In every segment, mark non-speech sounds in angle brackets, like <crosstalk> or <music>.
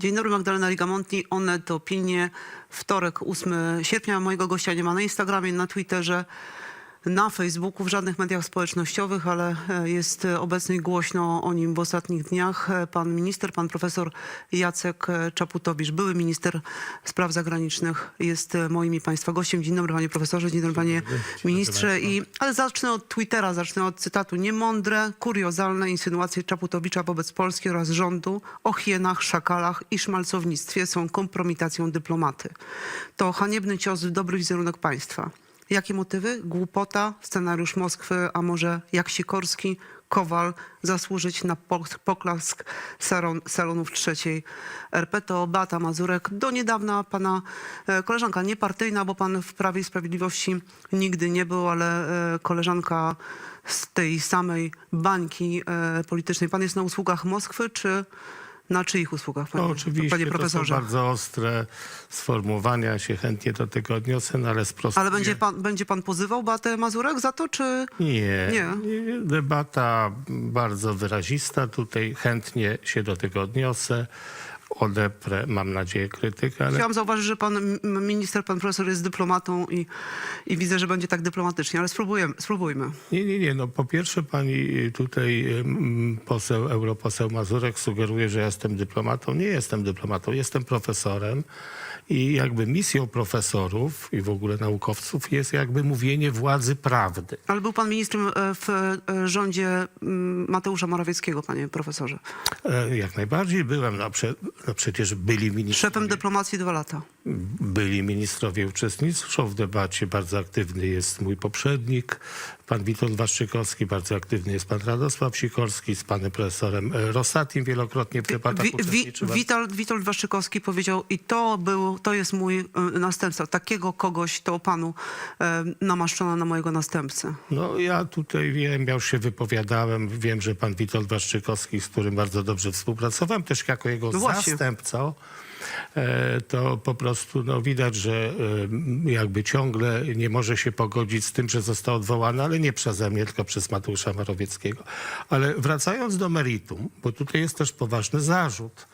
Dzień dobry, Magdalena Rigamonti, Onet, Opinie. Wtorek, 8 sierpnia. Mojego gościa nie ma na Instagramie, na Twitterze, na Facebooku, w żadnych mediach społecznościowych, ale e, jest e, obecny i głośno o nim w ostatnich dniach. E, Pan minister, pan profesor Jacek Czaputowicz, były minister spraw zagranicznych, jest moim i państwa gościem. Dzień dobry, panie profesorze, dzień dobry, panie ministrze. I, ale zacznę od Twittera, zacznę od cytatu. Niemądre, kuriozalne insynuacje Czaputowicza wobec Polski oraz rządu o hienach, szakalach i szmalcownictwie są kompromitacją dyplomaty. To haniebny cios w dobry wizerunek państwa. Jakie motywy? Głupota, scenariusz Moskwy, a może jak Sikorski, Kowal zasłużyć na pok- poklask salon, salonów trzeciej RP. To Beata Mazurek, do niedawna pana e, koleżanka niepartyjna, bo pan w Prawie i Sprawiedliwości nigdy nie był, ale e, koleżanka z tej samej bańki e, politycznej. Pan jest na usługach Moskwy, czy na czyich usługach, panie, No, oczywiście, panie to profesorze? są bardzo ostre sformułowania, się chętnie do tego odniosę, no ale sprostuję. Ale będzie pan, będzie pan pozywał Beatę Mazurek za to, czy... Nie, Nie. nie. Debata bardzo wyrazista. Tutaj chętnie się do tego odniosę. Odeprę, mam nadzieję, krytykę, ale Chciałam zauważyć, że pan minister, pan profesor jest dyplomatą i, i widzę, że będzie tak dyplomatycznie, ale spróbujemy, spróbujmy. nie, nie, nie. No po pierwsze pani tutaj mm, poseł, europoseł Mazurek sugeruje, że jestem dyplomatą. Nie jestem dyplomatą, jestem profesorem i jakby misją profesorów i w ogóle naukowców jest jakby mówienie władzy prawdy. Ale był pan ministrem e, w e, rządzie mm, Mateusza Morawieckiego, panie profesorze. E, Jak najbardziej byłem, no, prze, no przecież byli ministrowie, Szefem dyplomacji dwa lata. byli ministrowie uczestniczą w debacie. Bardzo aktywny jest mój poprzednik, pan Witold Waszczykowski, bardzo aktywny jest pan Radosław Sikorski, z panem profesorem e, Rosatim wielokrotnie w debatach Wi, wi. Witold, Witold Waszczykowski powiedział i to był, to jest mój e, następca. Takiego kogoś to panu e, namaszczono na mojego następcę. No ja tutaj wiem, ja już się wypowiadałem, wiem, że pan Witold Waszczykowski, z którym bardzo dobrze współpracowałem, też jako jego No właśnie. E, to po prostu no, widać, że e, jakby ciągle nie może się pogodzić z tym, że został odwołany, ale nie przeze mnie, tylko przez Mateusza Morawieckiego. Ale wracając do meritum, bo tutaj jest też poważny zarzut.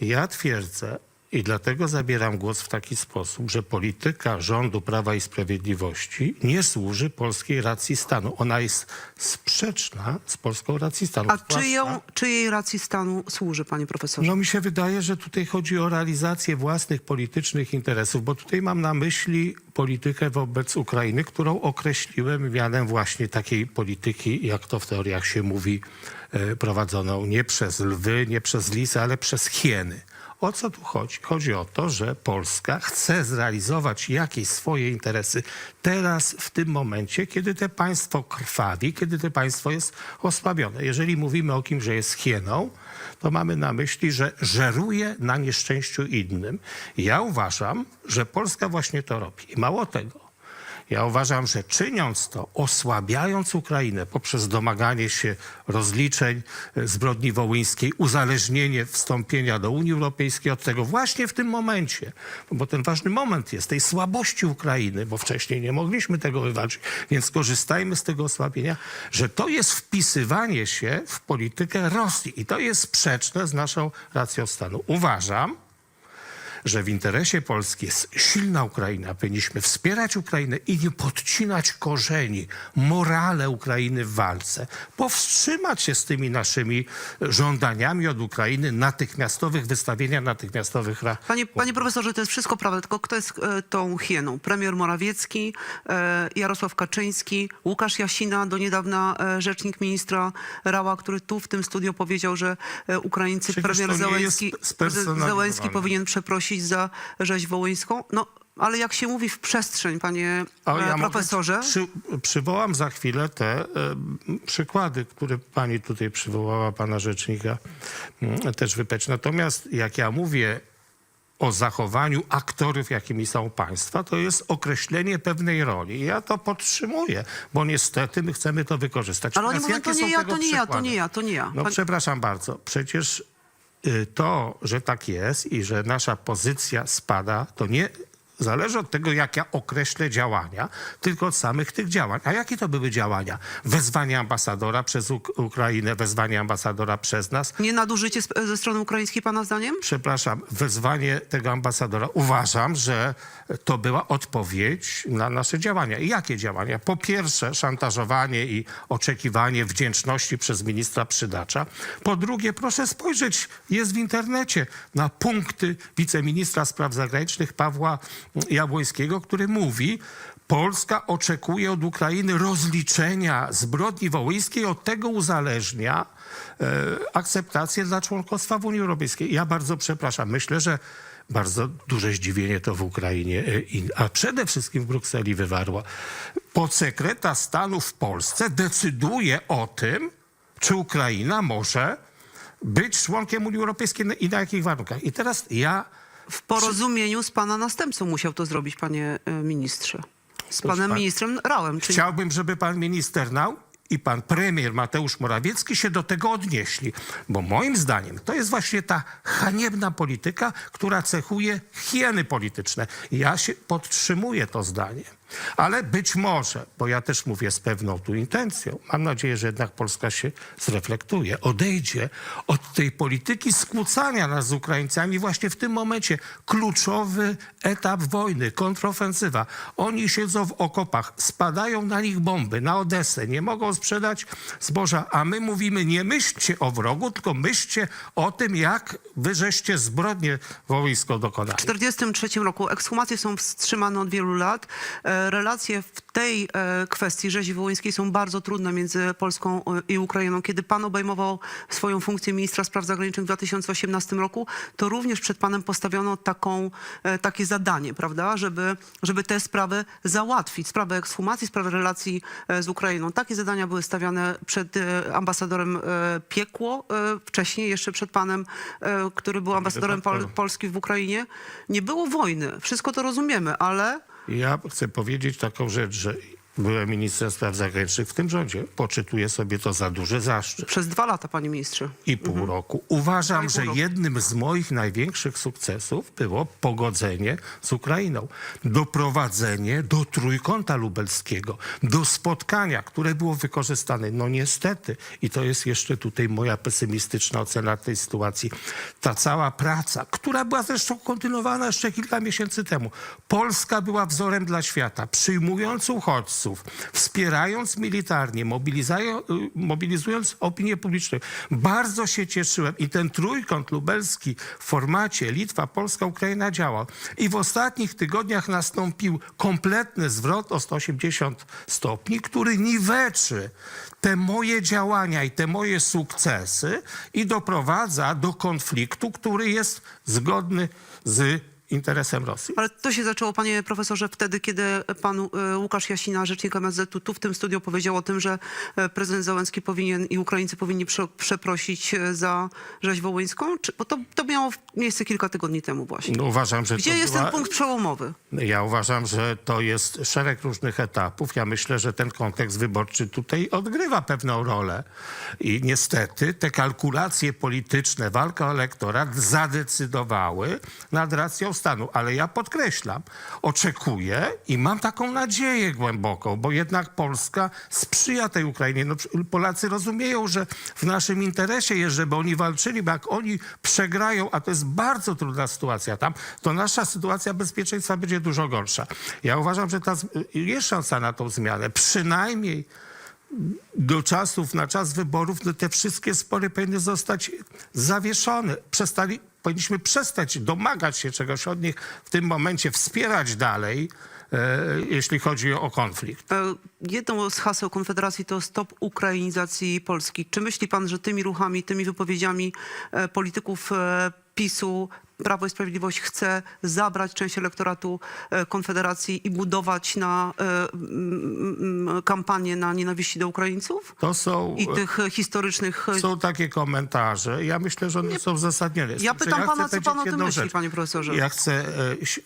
Ja twierdzę, i dlatego zabieram głos w taki sposób, że polityka rządu Prawa i Sprawiedliwości nie służy polskiej racji stanu. Ona jest sprzeczna z polską racją stanu. A Zwłaszcza- czyją, czyjej racji stanu służy, panie profesorze? no mi się wydaje, że tutaj chodzi o realizację własnych politycznych interesów, bo tutaj mam na myśli politykę wobec Ukrainy, którą określiłem mianem właśnie takiej polityki, jak to w teoriach się mówi, e, prowadzoną nie przez lwy, nie przez lisy, ale przez hieny. O co tu chodzi? Chodzi o to, że Polska chce zrealizować jakieś swoje interesy teraz, w tym momencie, kiedy te państwo krwawi, kiedy to państwo jest osłabione. Jeżeli mówimy o kimś, że jest hieną, to mamy na myśli, że żeruje na nieszczęściu innym. Ja uważam, że Polska właśnie to robi. I mało tego. Ja uważam, że czyniąc to, osłabiając Ukrainę poprzez domaganie się rozliczeń e, zbrodni wołyńskiej, uzależnienie wstąpienia do Unii Europejskiej od tego właśnie w tym momencie, bo ten ważny moment jest tej słabości Ukrainy, bo wcześniej nie mogliśmy tego wywalczyć, więc korzystajmy z tego osłabienia, że to jest wpisywanie się w politykę Rosji i to jest sprzeczne z naszą racją stanu. Uważam, że w interesie Polski jest silna Ukraina. Powinniśmy wspierać Ukrainę i nie podcinać korzeni, morale Ukrainy w walce. Powstrzymać się z tymi naszymi żądaniami od Ukrainy natychmiastowych wystawienia natychmiastowych ra- Panie, panie profesorze, to jest wszystko prawda, tylko kto jest e, tą hieną? Premier Morawiecki, e, Jarosław Kaczyński, Łukasz Jasina, do niedawna e, rzecznik ministra Rała, który tu w tym studiu powiedział, że Ukraińcy, Przecież premier. Zełenski powinien przeprosić za rzeź wołyńską. No, ale jak się mówi w przestrzeń, panie e, ja mogę profesorze... Przy, przywołam za chwilę te e, przykłady, które pani tutaj przywołała, pana rzecznika, mm, też wypeć. Natomiast jak ja mówię o zachowaniu aktorów, jakimi są państwa, to jest określenie pewnej roli. Ja to podtrzymuję, bo niestety my chcemy to wykorzystać. Ale oni mówią, to nie ja, to nie ja, to nie ja, to nie ja. No Pan- przepraszam bardzo. Przecież to, że tak jest i że nasza pozycja spada, to nie zależy od tego, jak ja określę działania, tylko od samych tych działań. A jakie to były działania? Wezwanie ambasadora przez Uk- Ukrainę, wezwanie ambasadora przez nas, Nie nadużycie ze strony ukraińskiej pana zdaniem? przepraszam, wezwanie tego ambasadora. Uważam, że to była odpowiedź na nasze działania. I jakie działania? Po pierwsze, szantażowanie i oczekiwanie wdzięczności przez ministra Przydacza. Po drugie, proszę spojrzeć, jest w internecie na punkty wiceministra spraw zagranicznych Pawła Jabłońskiego, który mówi, Polska oczekuje od Ukrainy rozliczenia zbrodni wołyńskiej, od tego uzależnia e, akceptację dla członkostwa w Unii Europejskiej. Ja bardzo przepraszam. Myślę, że bardzo duże zdziwienie to w Ukrainie, e, a przede wszystkim w Brukseli wywarło. Podsekretarz stanu w Polsce decyduje o tym, czy Ukraina może być członkiem Unii Europejskiej i na jakich warunkach. I teraz ja W porozumieniu z pana następcą musiał to zrobić, panie e, ministrze. Z Proszę panem pan- ministrem Rałem. Czyli Chciałbym, żeby pan minister Nał i pan premier Mateusz Morawiecki się do tego odnieśli, bo moim zdaniem to jest właśnie ta haniebna polityka, która cechuje hieny polityczne. Ja się podtrzymuję to zdanie. Ale być może, bo ja też mówię z pewną tu intencją, mam nadzieję, że jednak Polska się zreflektuje, odejdzie od tej polityki skłócania nas z Ukraińcami właśnie w tym momencie. Kluczowy etap wojny, kontrofensywa. Oni siedzą w okopach, spadają na nich bomby, na Odesę, nie mogą sprzedać zboża, a my mówimy nie myślcie o wrogu, tylko myślcie o tym, jak wy żeście zbrodnie wołyńską dokonali. W 1943 roku ekshumacje są wstrzymane od wielu lat. Relacje w tej e, kwestii rzezi wołyńskiej są bardzo trudne między Polską e, i Ukrainą. Kiedy pan obejmował swoją funkcję ministra spraw zagranicznych w 2018 roku, to również przed panem postawiono taką, e, takie zadanie, prawda, żeby, żeby te sprawy załatwić. Sprawę ekshumacji, sprawę relacji z Ukrainą. Takie zadania były stawiane przed ambasadorem Piekło, wcześniej jeszcze przed panem, który był ambasadorem Pol. Polski w Ukrainie. Nie było wojny, wszystko to rozumiemy, ale Ja chcę powiedzieć taką rzecz, że byłem ministrem spraw zagranicznych w tym rządzie. Poczytuję sobie to za duży zaszczyt. przez dwa lata, panie ministrze. i pół roku. Uważam, pół że roku. jednym z moich największych sukcesów było pogodzenie z Ukrainą. Doprowadzenie do trójkąta lubelskiego, do spotkania, które było wykorzystane. No niestety, i to jest jeszcze tutaj moja pesymistyczna ocena tej sytuacji, ta cała praca, która była zresztą kontynuowana jeszcze kilka miesięcy temu. Polska była wzorem dla świata, przyjmując uchodźców, wspierając militarnie, y, mobilizując opinię publiczną. Bardzo się cieszyłem i ten trójkąt lubelski w formacie Litwa, Polska, Ukraina działał. I w ostatnich tygodniach nastąpił kompletny zwrot o 180 stopni, który niweczy te moje działania i te moje sukcesy i doprowadza do konfliktu, który jest zgodny z interesem Rosji. Ale to się zaczęło, panie profesorze, wtedy, kiedy pan e, Łukasz Jasina, rzecznik MSZ-u, tu w tym studiu powiedział o tym, że e, prezydent Załęcki powinien i Ukraińcy powinni prze, przeprosić e, za rzeź wołyńską? Czy, bo to, to miało miejsce kilka tygodni temu właśnie. No, uważam, że Gdzie jest była... ten punkt przełomowy? Ja uważam, że to jest szereg różnych etapów. Ja myślę, że ten kontekst wyborczy tutaj odgrywa pewną rolę. I niestety te kalkulacje polityczne, walka o elektorat zadecydowały nad racją stanu. Ale ja podkreślam, oczekuję i mam taką nadzieję głęboką, bo jednak Polska sprzyja tej Ukrainie. No, Polacy rozumieją, że w naszym interesie jest, żeby oni walczyli, bo jak oni przegrają, a to jest bardzo trudna sytuacja tam, to nasza sytuacja bezpieczeństwa będzie dużo gorsza. Ja uważam, że ta, jest szansa na tą zmianę. Przynajmniej do czasów, na czas wyborów, no te wszystkie spory powinny zostać zawieszone. Przestali, powinniśmy przestać domagać się czegoś od nich w tym momencie, wspierać dalej, e, jeśli chodzi o konflikt. Jedno z haseł Konfederacji to stop ukrainizacji Polski. Czy myśli pan, że tymi ruchami, tymi wypowiedziami e, polityków e, PiSu Prawo i Sprawiedliwość chce zabrać część elektoratu e, Konfederacji i budować na e, kampanię na nienawiści do Ukraińców? To są, I tych e, historycznych... są takie komentarze. Ja myślę, że one są uzasadnione. Ja Z tym, że pytam pana, chcę co pan o tym myśli, rzecz. panie profesorze? Ja chcę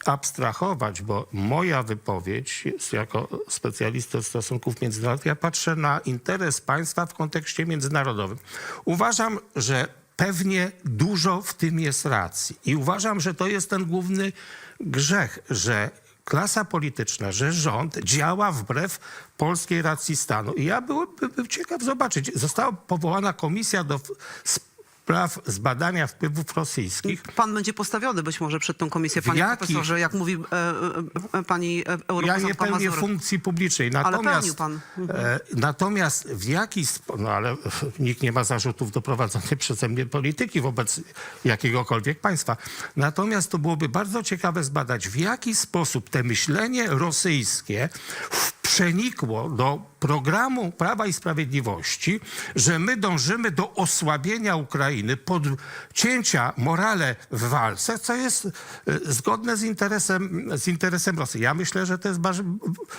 abstrahować, bo moja wypowiedź jest jako specjalista od stosunków międzynarodowych. Ja patrzę na interes państwa w kontekście międzynarodowym. Uważam, że pewnie dużo w tym jest racji. I uważam, że to jest ten główny grzech, że klasa polityczna, że rząd działa wbrew polskiej racji stanu. I ja byłbym ciekaw zobaczyć. Została powołana komisja do spraw zbadania wpływów rosyjskich. Pan będzie postawiony być może przed tą komisję, panie jakich- profesorze, jak mówi e, e, e, pani e, Ja europosłanka nie pełnię funkcji publicznej. pełnił Natomiast, pan. e, natomiast w jaki sposób, no ale nikt nie ma zarzutów do prowadzonej <laughs> przeze mnie polityki wobec jakiegokolwiek państwa. Natomiast to byłoby bardzo ciekawe zbadać, w jaki sposób te myślenie rosyjskie w- przenikło do programu Prawa i Sprawiedliwości, że my dążymy do osłabienia Ukrainy, podcięcia morale w walce, co jest e, zgodne z interesem, z interesem Rosji. Ja myślę, że to jest bardzo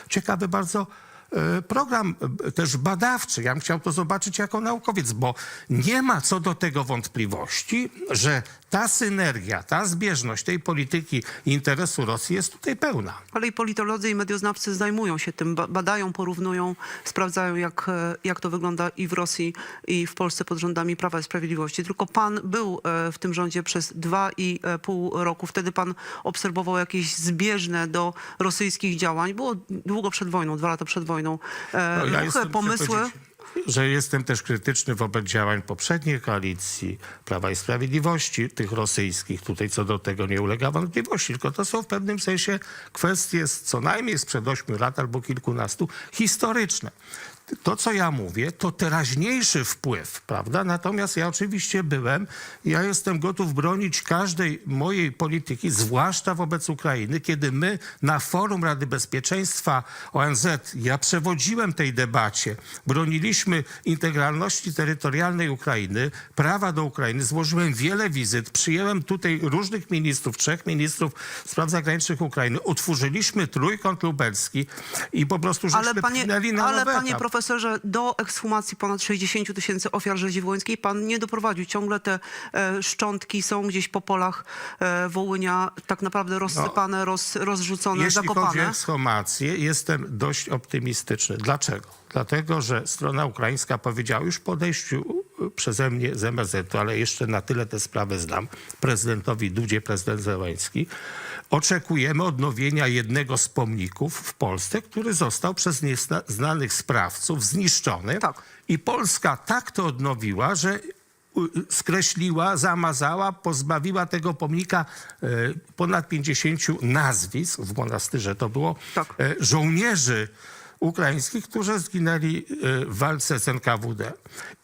ciekawy bardzo e, program e, też badawczy. Ja bym chciał to zobaczyć jako naukowiec, bo nie ma co do tego wątpliwości, że ta synergia, ta zbieżność tej polityki i interesu Rosji jest tutaj pełna. Ale i politolodzy i medioznawcy zajmują się tym, ba- badają, porównują, sprawdzają, jak, e, jak to wygląda i w Rosji, i w Polsce pod rządami Prawa i Sprawiedliwości. Tylko pan był e, w tym rządzie przez dwa i e, pół roku. Wtedy pan obserwował jakieś zbieżne do rosyjskich działań. Było długo przed wojną, dwa lata przed wojną. No, jestem, pomysły. Że jestem też krytyczny wobec działań poprzedniej koalicji Prawa i Sprawiedliwości, tych rosyjskich. Tutaj co do tego nie ulega wątpliwości, tylko to są w pewnym sensie kwestie co najmniej sprzed ośmiu lat albo kilkunastu historyczne. To, co ja mówię, to teraźniejszy wpływ, prawda? Natomiast ja oczywiście byłem, ja jestem gotów bronić każdej mojej polityki, zwłaszcza wobec Ukrainy, kiedy my na forum Rady Bezpieczeństwa ONZ, ja przewodziłem tej debacie, broniliśmy integralności terytorialnej Ukrainy, prawa do Ukrainy, złożyłem wiele wizyt, przyjęłem tutaj różnych ministrów, trzech ministrów spraw zagranicznych Ukrainy, utworzyliśmy trójkąt lubelski i po prostu żeśmy Ale panie, na ale nowy panie etap. Profesorze, do ekshumacji ponad 60 tysięcy ofiar rzezi wołyńskiej pan nie doprowadził. Ciągle te e, szczątki są gdzieś po polach e, Wołynia tak naprawdę rozsypane, roz, rozrzucone, Jeśli chodzi o zakopane. ekshumację, jestem dość optymistyczny. Dlaczego? Dlatego, że strona ukraińska powiedziała już po odejściu y, przeze mnie z MSZ-u, ale jeszcze na tyle tę sprawę znam, prezydentowi Dudzie, prezydent Zełański, oczekujemy odnowienia jednego z pomników w Polsce, który został przez nieznanych sprawców zniszczony. Tak. I Polska tak to odnowiła, że u- skreśliła, zamazała, pozbawiła tego pomnika e, ponad 50 nazwisk, w monastyrze to było, Tak. żołnierzy ukraińskich, którzy zginęli e, w walce z NKWD.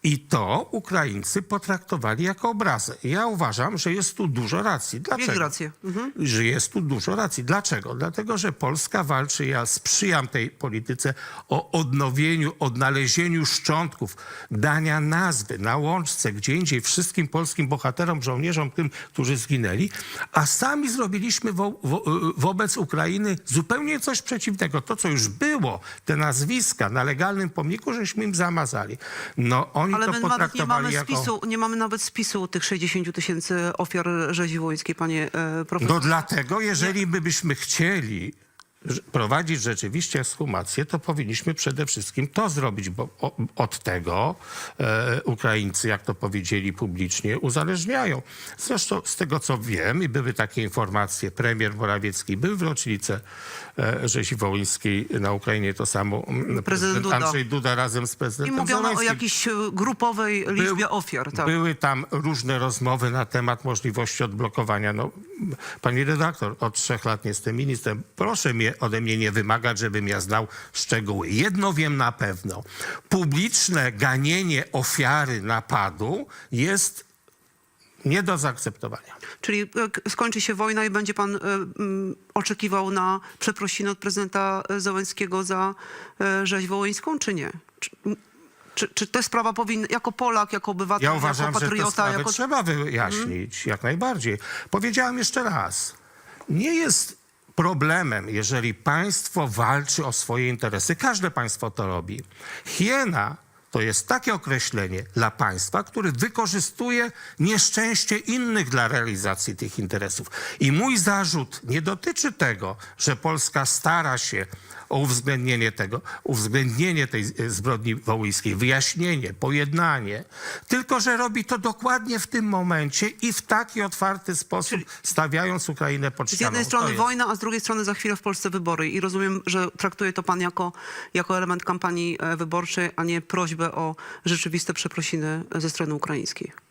I to Ukraińcy potraktowali jako obrazę. Ja uważam, że jest tu dużo racji. Dlaczego? Mieli rację. Mhm. że jest tu dużo racji. Dlaczego? Dlatego, że Polska walczy, ja sprzyjam tej polityce o odnowieniu, odnalezieniu szczątków, dania nazwy na łączce, gdzie indziej wszystkim polskim bohaterom, żołnierzom, tym, którzy zginęli, a sami zrobiliśmy wo, wo, wobec Ukrainy zupełnie coś przeciwnego. To, co już było, te nazwiska na legalnym pomniku, żeśmy im zamazali. No, oni Ale to my nawet nie mamy, jako... spisu, nie mamy nawet spisu tych 60 tysięcy ofiar rzezi wołyńskiej, panie e, profesorze. No dlatego, jeżeli my byśmy chcieli prowadzić rzeczywiście ekshumację, to powinniśmy przede wszystkim to zrobić, bo o, od tego e, Ukraińcy, jak to powiedzieli publicznie, uzależniają. Zresztą z tego, co wiem, i były takie informacje, premier Morawiecki był w rocznicę e, rzezi wołyńskiej na Ukrainie, to samo mm, prezydent Duda. Andrzej Duda razem z I prezydentem mówiono o Zełenskim. jakiejś e, grupowej liczbie Był- ofiar. Tak. Były tam różne rozmowy na temat możliwości odblokowania. No, pani redaktor, od trzech lat nie jestem ministrem. Proszę mnie, ode mnie nie wymagać, żebym ja znał szczegóły. Jedno wiem na pewno. Publiczne ganienie ofiary napadu jest nie do zaakceptowania. Czyli e, skończy się wojna i będzie pan e, mm, oczekiwał na przeprosiny od prezydenta e, Zełenskiego za e, rzeź wołyńską, czy nie? Czy, czy, czy ta sprawa powinna, jako Polak, jako obywatel, Ja uważam, jako że tę patriota, sprawę jako... trzeba wyjaśnić, jak najbardziej. Powiedziałem jeszcze raz, nie jest problemem, jeżeli państwo walczy o swoje interesy. Każde państwo to robi. Hiena to jest takie określenie dla państwa, który wykorzystuje nieszczęście innych dla realizacji tych interesów. I mój zarzut nie dotyczy tego, że Polska stara się o uwzględnienie tego, uwzględnienie tej e, zbrodni wołyjskiej, wyjaśnienie, pojednanie. Tylko, że robi to dokładnie w tym momencie i w taki otwarty sposób, stawiając Ukrainę pod Z ścianą. jednej To strony wojna, a z drugiej strony za chwilę w Polsce wybory. I rozumiem, że traktuje to pan jako, jako element kampanii e, wyborczej, a nie prośbę o rzeczywiste przeprosiny ze strony ukraińskiej.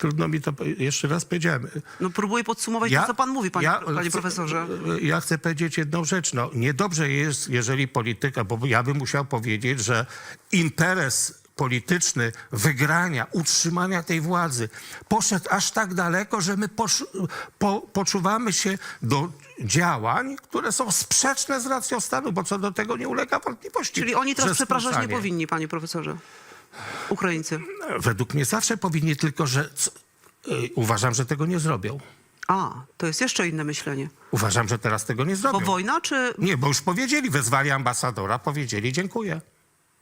Trudno mi to, jeszcze raz powiedziałem. No próbuję podsumować to, co pan mówi, panie, panie chcę- profesorze. Ja chcę powiedzieć jedną rzecz. No, niedobrze jest, jeżeli polityka, bo ja bym musiał powiedzieć, że interes polityczny wygrania, utrzymania tej władzy poszedł aż tak daleko, że my posz, po, poczuwamy się do działań, które są sprzeczne z racją stanu, bo co do tego nie ulega wątpliwości. Czyli oni teraz przepraszać nie powinni, panie profesorze. Ukraińcy. Według mnie zawsze powinni, tylko że y, uważam, że tego nie zrobią. A, to jest jeszcze inne myślenie. Uważam, że teraz tego nie Bo zrobią. wojna, czy, Nie, bo już powiedzieli, wezwali ambasadora, powiedzieli dziękuję.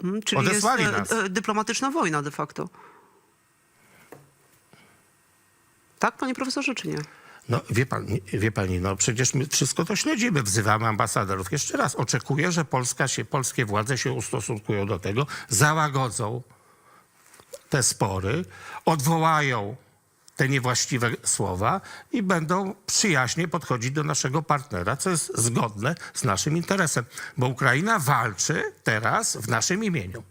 mm, czyli jest odesłali e, nas. e, dyplomatyczna wojna de facto? Tak, panie profesorze, czy nie? No wie, pan, wie pani, no przecież my wszystko to śledzimy, wzywamy ambasadorów. Jeszcze raz, oczekuję, że Polska się, polskie władze się ustosunkują do tego, załagodzą te spory, odwołają te niewłaściwe słowa i będą przyjaźnie podchodzić do naszego partnera, co jest zgodne z naszym interesem. Bo Ukraina walczy teraz w naszym imieniu.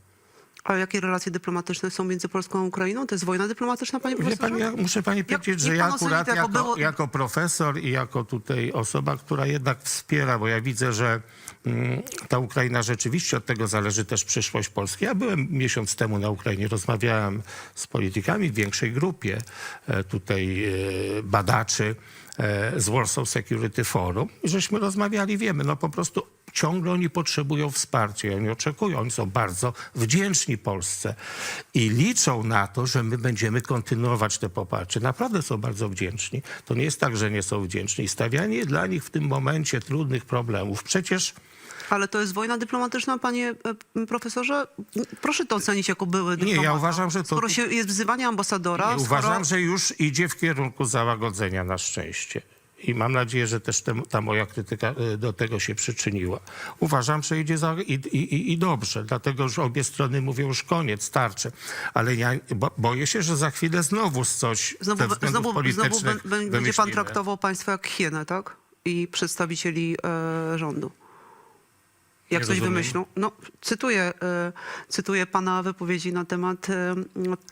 A jakie relacje dyplomatyczne są między Polską a Ukrainą? To jest wojna dyplomatyczna, panie profesorze? pani, ja muszę pani powiedzieć, że ja pan akurat jako, było- jako profesor i jako tutaj osoba, która jednak wspiera, bo ja widzę, że mm, ta Ukraina rzeczywiście od tego zależy też przyszłość Polski. Ja byłem miesiąc temu na Ukrainie, rozmawiałem z politykami w większej grupie e, tutaj e, badaczy e, z Warsaw Security Forum i żeśmy rozmawiali, wiemy, no po prostu ciągle oni potrzebują wsparcia oni oczekują, oni są bardzo wdzięczni Polsce i liczą na to, że my będziemy kontynuować te poparcie. Naprawdę są bardzo wdzięczni. To nie jest tak, że nie są wdzięczni. I stawianie dla nich w tym momencie trudnych problemów. Przecież Ale to jest wojna dyplomatyczna, panie e, profesorze? Proszę to ocenić jako były dyplomata. ja uważam, że to- Skoro się jest wzywanie ambasadora, nie, skoro... uważam, że już idzie w kierunku załagodzenia na szczęście. I mam nadzieję, że też te, ta moja krytyka y, do tego się przyczyniła. Uważam, że idzie za, i, i, i dobrze, dlatego że obie strony mówią już koniec, starczy. Ale ja bo, boję się, że za chwilę znowu coś Znowu, ze znowu, politycznych znowu bę- bę- będzie pan traktował państwo jak hienę, tak? I przedstawicieli e, rządu. Jak Nie coś rozumiem. wymyślą. No, cytuję, e, cytuję pana wypowiedzi na temat e,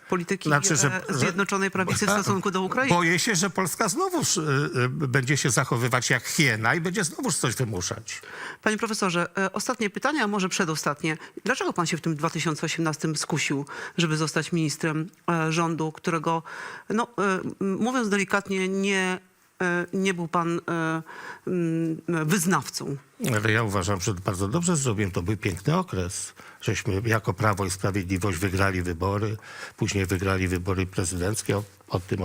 polityki Znaczy, że- e, Zjednoczonej Prawicy w stosunku do Ukrainy. Boję się, że Polska znowuż y, y, będzie się zachowywać jak hiena i będzie znowuż coś wymuszać. Panie profesorze, e, ostatnie pytanie, a może przedostatnie. Dlaczego pan się w tym 2018 skusił, żeby zostać ministrem e, rządu, którego, no, e, m, mówiąc delikatnie, nie, e, nie był pan e, wyznawcą? Ale ja uważam, że bardzo dobrze zrobiłem. To był piękny okres. Żeśmy jako Prawo i Sprawiedliwość wygrali wybory, później wygrali wybory prezydenckie. O, o tym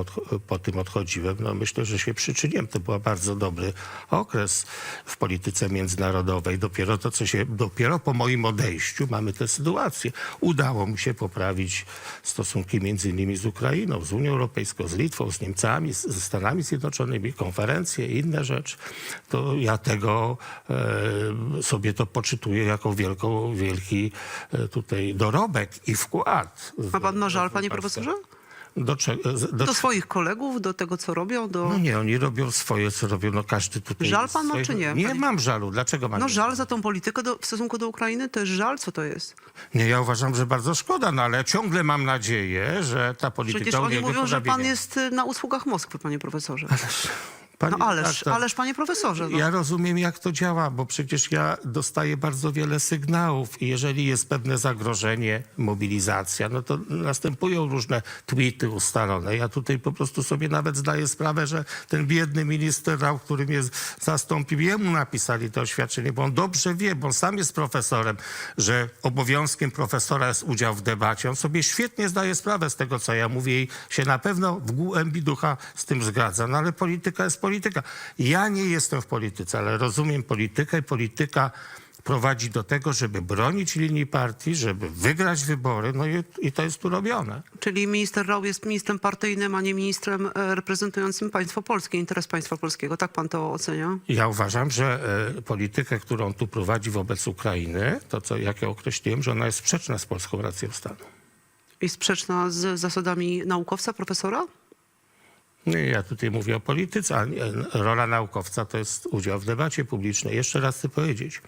po tym odchodziłem. No myślę, że się przyczyniłem. To był bardzo dobry okres w polityce międzynarodowej. Dopiero to, co się, dopiero po moim odejściu mamy tę sytuację. Udało mi się poprawić stosunki między innymi z Ukrainą, z Unią Europejską, z Litwą, z Niemcami, ze Stanami Zjednoczonymi, konferencje i inne rzeczy. To ja tego e, sobie to poczytuję jako wielką, wielki e, tutaj dorobek i wkład. Ma pan ma żal, panie profesorze? Do, z- do, Do swoich kolegów, do tego, co robią? Do... no nie, oni robią swoje, co robią, no każdy tutaj... Żal pan ma, swoje- czy nie, Nie panie- mam żalu. Dlaczego mam No żal za tą politykę do, w stosunku do Ukrainy? To jest żal? Co to jest? Nie, ja uważam, że bardzo szkoda, no ale ciągle mam nadzieję, że ta polityka Przecież oni mówią, że pan jest y, na usługach Moskwy, panie profesorze. Pani No ależ, redaktor, ależ panie profesorze. No. Ja rozumiem, jak to działa, bo przecież ja dostaję bardzo wiele sygnałów i jeżeli jest pewne zagrożenie, mobilizacja, no to następują różne tweety ustalone. Ja tutaj po prostu sobie nawet zdaję sprawę, że ten biedny minister Rał, który mnie zastąpił, jemu napisali to oświadczenie, bo on dobrze wie, bo on sam jest profesorem, że obowiązkiem profesora jest udział w debacie. On sobie świetnie zdaje sprawę z tego, co ja mówię i się na pewno w głębi ducha z tym zgadza. No ale polityka jest polityka. Ja nie jestem w polityce, ale rozumiem politykę i polityka prowadzi do tego, żeby bronić linii partii, żeby wygrać wybory, no i, i to jest tu robione. Czyli minister Rau jest ministrem partyjnym, a nie ministrem e, reprezentującym państwo polskie, interes państwa polskiego. Tak pan to ocenia? Ja uważam, że e, politykę, którą tu prowadzi wobec Ukrainy, to co, jak ja określiłem, że ona jest sprzeczna z polską racją stanu. I sprzeczna z zasadami naukowca, profesora? Ja tutaj mówię o polityce, a rola naukowca to jest udział w debacie publicznej. Jeszcze raz chcę powiedzieć,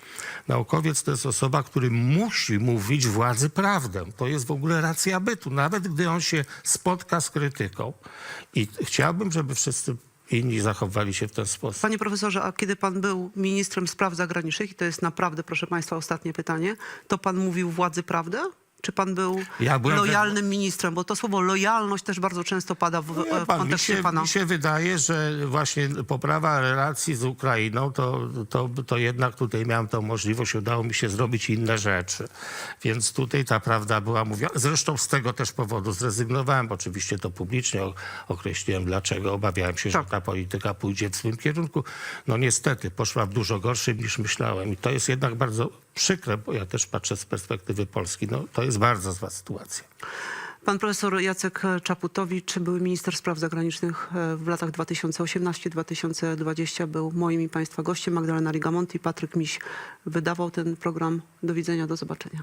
naukowiec to jest osoba, który musi mówić władzy prawdę. To jest w ogóle racja bytu, nawet gdy on się spotka z krytyką. I chciałbym, żeby wszyscy inni zachowali się w ten sposób. Panie profesorze, a kiedy pan był ministrem spraw zagranicznych, i to jest naprawdę, proszę państwa, ostatnie pytanie, to pan mówił władzy prawdę? Czy pan był Ja we- lojalnym ministrem? Bo to słowo lojalność też bardzo często pada w, w pan, mi, kontekście się, pana. mi się wydaje, że właśnie poprawa relacji z Ukrainą, to, to, to jednak tutaj miałem tą możliwość, udało mi się zrobić inne rzeczy. Więc tutaj ta prawda była mówiona. Zresztą z tego też powodu zrezygnowałem. Oczywiście to publicznie określiłem, dlaczego. Obawiałem się, Tak. że ta polityka pójdzie w złym kierunku. No niestety, poszła w dużo gorszym niż myślałem. I to jest jednak bardzo przykre, bo ja też patrzę z perspektywy Polski. No, to jest bardzo zła sytuacja. Pan profesor Jacek Czaputowicz, były minister spraw zagranicznych e, w latach 2018-2020, był moim i państwa gościem. Magdalena Rigamonti, Patryk Miś wydawał ten program. Do widzenia, do zobaczenia.